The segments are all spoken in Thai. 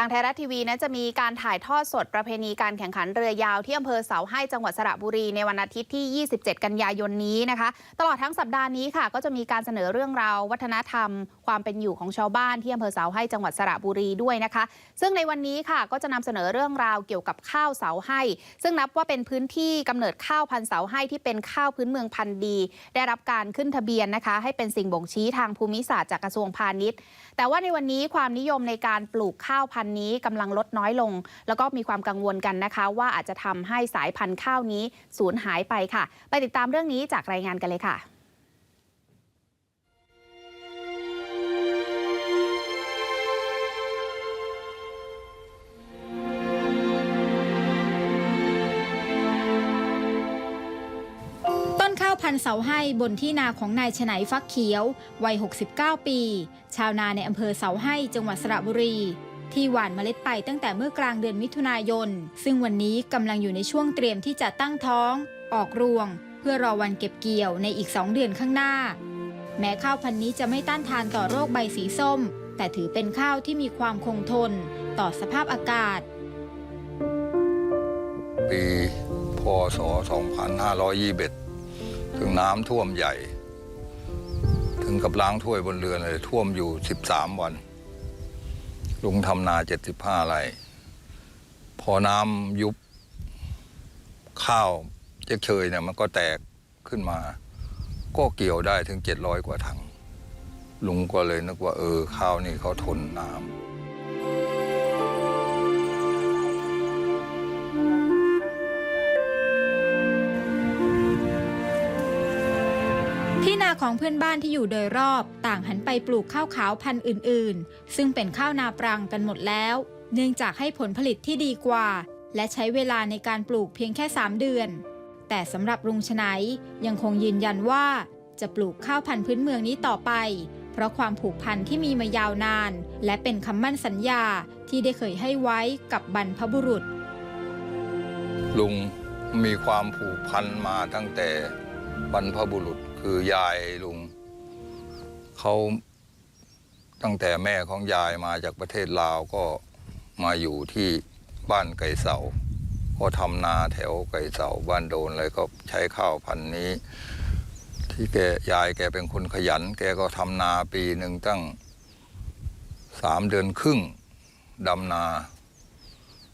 ทางไทยรัฐทีวีนั้นจะมีการถ่ายทอดสดประเพณีการแข่งขันเรือยาวที่อำเภอเสาให้จังหวัดสระบุรีในวันอาทิตย์ที่ 27 กันยายนนี้นะคะ ตลอดทั้งสัปดาห์นี้ค่ะ ก็จะมีการเสนอเรื่องราววัฒนธรรม ความเป็นอยู่ของชาวบ้านที่อำเภอเสาให้จังหวัดสระบุรีด้วยนะคะ ซึ่งในวันนี้ค่ะก็จะนำเสนอเรื่องราวเกี่ยวกับข้าวเสาให้ ซึ่งนับว่าเป็นพื้นที่กำเนิดข้าวพันธุ์เสาให้ที่เป็นข้าวพื้นเมืองพันธุ์ดี ได้รับการขึ้นทะเบียนนะคะ ให้เป็นสิ่งบ่งชี้ทางภูมิศาสตร์จากกระทรวงพาณิชย์ แต่ว่าในวันนี้ความนิยมในการปลูกข้าวพันธุ์นี้กำลังลดน้อยลง แล้วก็มีความกังวลกันนะคะ ว่าอาจจะทำให้สายพันธุ์ข้าวนี้สูญหายไปค่ะ ไปติดตามเรื่องนี้จากรายงานกันเลยค่ะต้นข้าวพันเสาให้บนที่นาของนายฉไนฟักเขียว วัย 69 ปี ชาวนาในอำเภอเสาให้จังหวัดสระบุรี ที่หว่านเมล็ดไปตั้งแต่เมื่อกลางเดือนมิถุนายน ซึ่งวันนี้กำลังอยู่ในช่วงเตรียมที่จะตั้งท้อง ออกรวง เพื่อรอวันเก็บเกี่ยวในอีก 2 เดือนข้างหน้า แม้ข้าวพันธุ์นี้จะไม่ต้านทานต่อโรคใบสีส้ม แต่ถือเป็นข้าวที่มีความคงทน ต่อสภาพอากาศ ปีพศ 2521 ถึงน้ำท่วมใหญ่ ถึงกับล้างถ้วยบนเรือนเลยท่วมอยู่ 13 วัน ลุงทำนาเจ็ดสิบห้าไร่พอน้ำยุบ ข้าวเจ๊กเชยเนี่ยมันก็แตกขึ้นมา ก็เกี่ยวได้ถึงเจ็ดร้อยกว่าถัง ลุงก็เลยนึกว่าเออข้าวนี่เขาทนน้ำ ที่นาของเพื่อนบ้านที่อยู่โดยรอบ ต่างหันไปปลูกข้าวขาวพันธุ์อื่น ๆ ซึ่งเป็นข้าวนาปรังกันหมดแล้ว เนื่องจากให้ผลผลิตที่ดีกว่า และใช้เวลาในการปลูกเพียงแค่ 3 เดือน แต่สำหรับลุงชไนยังคงยืนยันว่า จะปลูกข้าวพันธุ์พื้นเมืองนี้ต่อไป เพราะความผูกพันที่มีมายาวนาน และเป็นคำมั่นสัญญาที่ได้เคยให้ไว้กับบรรพบุรุษ ลุงมีความผูกพันมาตั้งแต่บรรพบุรุษ คือยายลุงเขาตั้งแต่แม่ของยายมาจากประเทศลาวก็มาอยู่ที่บ้านไก่เสาก็ทำนาแถวไก่เสาบ้านโดนเลยก็ใช้ข้าวพันธุ์นี้ ที่แกยายแกเป็นคนขยัน แกก็ทำนาปีหนึ่งตั้งสามเดือนครึ่งดำนา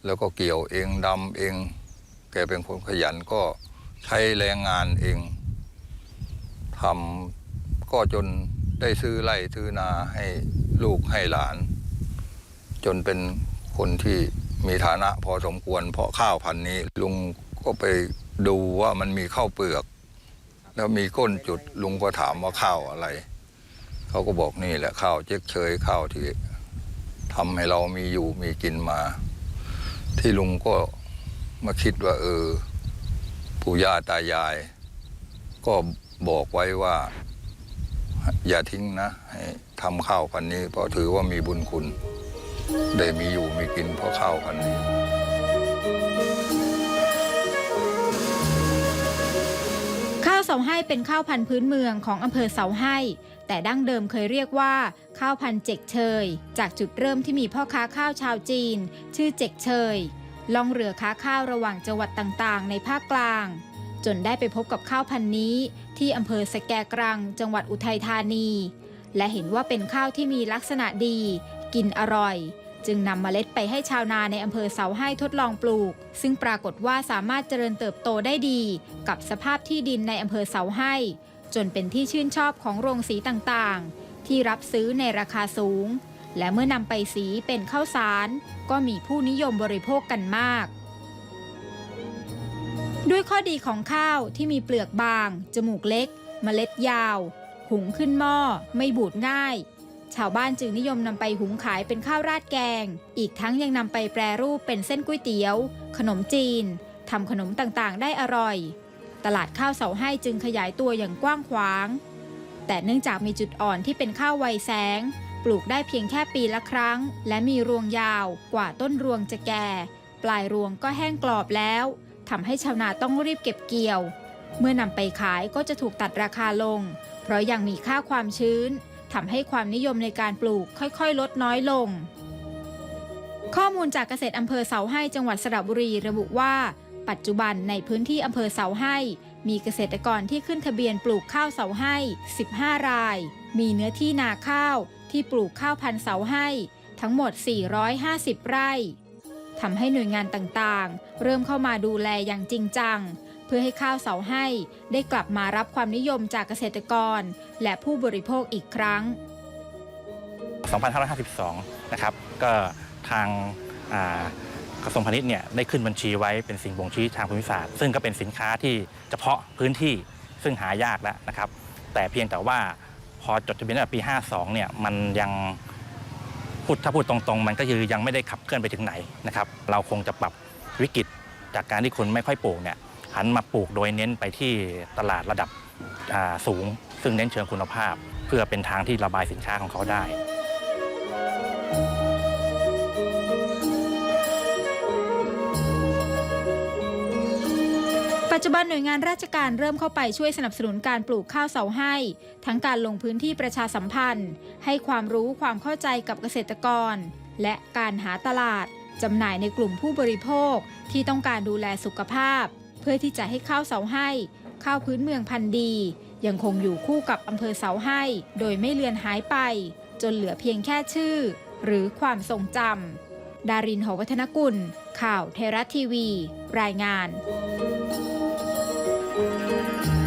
แล้วก็เกี่ยวเองดำเอง แกเป็นคนขยันก็ใช้แรงงานเอง ทำก็จนได้ซื้อไร่ซื้อนาให้ลูกให้หลาน จนเป็นคนที่มีฐานะพอสมควรเพราะข้าวพันนี้ ลุงก็ไปดูว่ามันมีข้าวเปลือก แล้วมีก้นจุดลุงก็ถามว่าข้าวอะไร เขาก็บอกนี่แหละข้าวเจ๊กเชยข้าวที่ทำให้เรามีอยู่มีกินมา ที่ลุงก็มาคิดว่า เออ ปู่ย่าตายาย ก็ บอกไว้ว่า อย่าทิ้งนะให้ทำข้าวพันนี้ เพราะถือว่ามีบุญคุณ ได้มีอยู่มีกินเพราะข้าวพันนี้ข้าวเสาให้เป็นข้าวพันธุ์พื้นเมืองของอำเภอเสาให้ แต่ดั้งเดิมเคยเรียกว่า ข้าวพันธุ์เจกเชย จากจุดเริ่มที่มีพ่อค้าข้าวชาวจีน ชื่อเจกเชยล่องเรือค้าข้าวระหว่างจังหวัดต่างๆ ในภาคกลาง จนได้ไปพบกับข้าวพันธุ์นี้ ที่อำเภอสแกกรัง จังหวัดอุทัยธานี และเห็นว่าเป็นข้าวที่มีลักษณะดี กินอร่อย จึงนำเมล็ดไปให้ชาวนาในอำเภอเสาให้ทดลองปลูก ซึ่งปรากฏว่าสามารถเจริญเติบโตได้ดี กับสภาพที่ดินในอำเภอเสาให้ จนเป็นที่ชื่นชอบของโรงสีต่างๆ ที่รับซื้อในราคาสูง และเมื่อนำไปสีเป็นข้าวสาร ก็มีผู้นิยมบริโภคกันมาก ด้วยข้อดีของข้าวที่มีเปลือกบาง จมูกเล็กเมล็ดยาว หุงขึ้นหม้อ ไม่บูดง่าย ชาวบ้านจึงนิยมนำไปหุงขายเป็นข้าวราดแกง อีกทั้งยังนำไปแปรรูปเป็นเส้นก๋วยเตี๋ยว ขนมจีนทำขนมต่างๆ ได้อร่อย ตลาดข้าวเสาให้จึงขยายตัวอย่างกว้างขวาง แต่เนื่องจากมีจุดอ่อนที่เป็นข้าวไวแสง ปลูกได้เพียงแค่ปีละครั้ง และมีรวงยาวกว่าต้นรวงจะแก่ ปลายรวงก็แห้งกรอบแล้ว ทำให้ชาวนาต้องรีบเก็บเกี่ยว เมื่อนำไปขายก็จะถูกตัดราคาลง เพราะยังมีค่าความชื้นทำให้ความนิยมในการปลูกค่อยๆ ลดน้อยลง ข้อมูลจากเกษตรอำเภอเสาให้จังหวัดสระบุรีระบุว่า ปัจจุบันในพื้นที่อำเภอเสาให้ มีเกษตรกรที่ขึ้นทะเบียนปลูกข้าวเสาให้ 15 ราย มีเนื้อที่นาข้าวที่ปลูกข้าวพันธุ์เสาให้ ทั้งหมด 450 ไร่ ทำให้หน่วยงานต่างๆ เริ่มเข้ามาดูแลอย่างจริงจัง เพื่อให้ข้าวเสาให้ได้กลับมารับความนิยมจากเกษตรกร และผู้บริโภคอีกครั้ง 2552 นะครับ ก็ทางกระทรวงพาณิชย์เนี่ยได้ขึ้นบัญชีไว้เป็นสิ่งบ่งชี้ทางภูมิศาสตร์ ซึ่งก็เป็นสินค้าที่เฉพาะพื้นที่ซึ่งหายากแล้วนะครับ แต่เพียงแต่ว่าพอจดทะเบียนตั้งแต่ปี 52 เนี่ยมันยัง พูดถ้าพูดตรงๆ มันก็คือยังไม่ได้ขับเคลื่อนไปถึงไหนนะครับเราคงจะปรับวิกฤตจากการที่คนไม่ค่อยปลูกเนี่ยหันมาปลูกโดยเน้นไปที่ตลาดระดับสูง ซึ่งเน้นเชิงคุณภาพ เพื่อเป็นทางที่ระบายสินค้าของเขาได้ ปัจจุบันหน่วยงานราชการเริ่มเข้าไปช่วยสนับสนุนการปลูกข้าวเสาให้ ทั้งการลงพื้นที่ประชาสัมพันธ์ ให้ความรู้ความเข้าใจกับเกษตรกร และการหาตลาดจำหน่ายในกลุ่มผู้บริโภคที่ต้องการดูแลสุขภาพ เพื่อที่จะให้ข้าวเสาให้ ข้าวพื้นเมืองพันธุ์ดี ยังคงอยู่คู่กับอำเภอเสาให้ โดยไม่เลือนหายไป จนเหลือเพียงแค่ชื่อ หรือความทรงจำดารินหอวัฒนกุล ข่าวเทรัฐทีวี รายงาน Música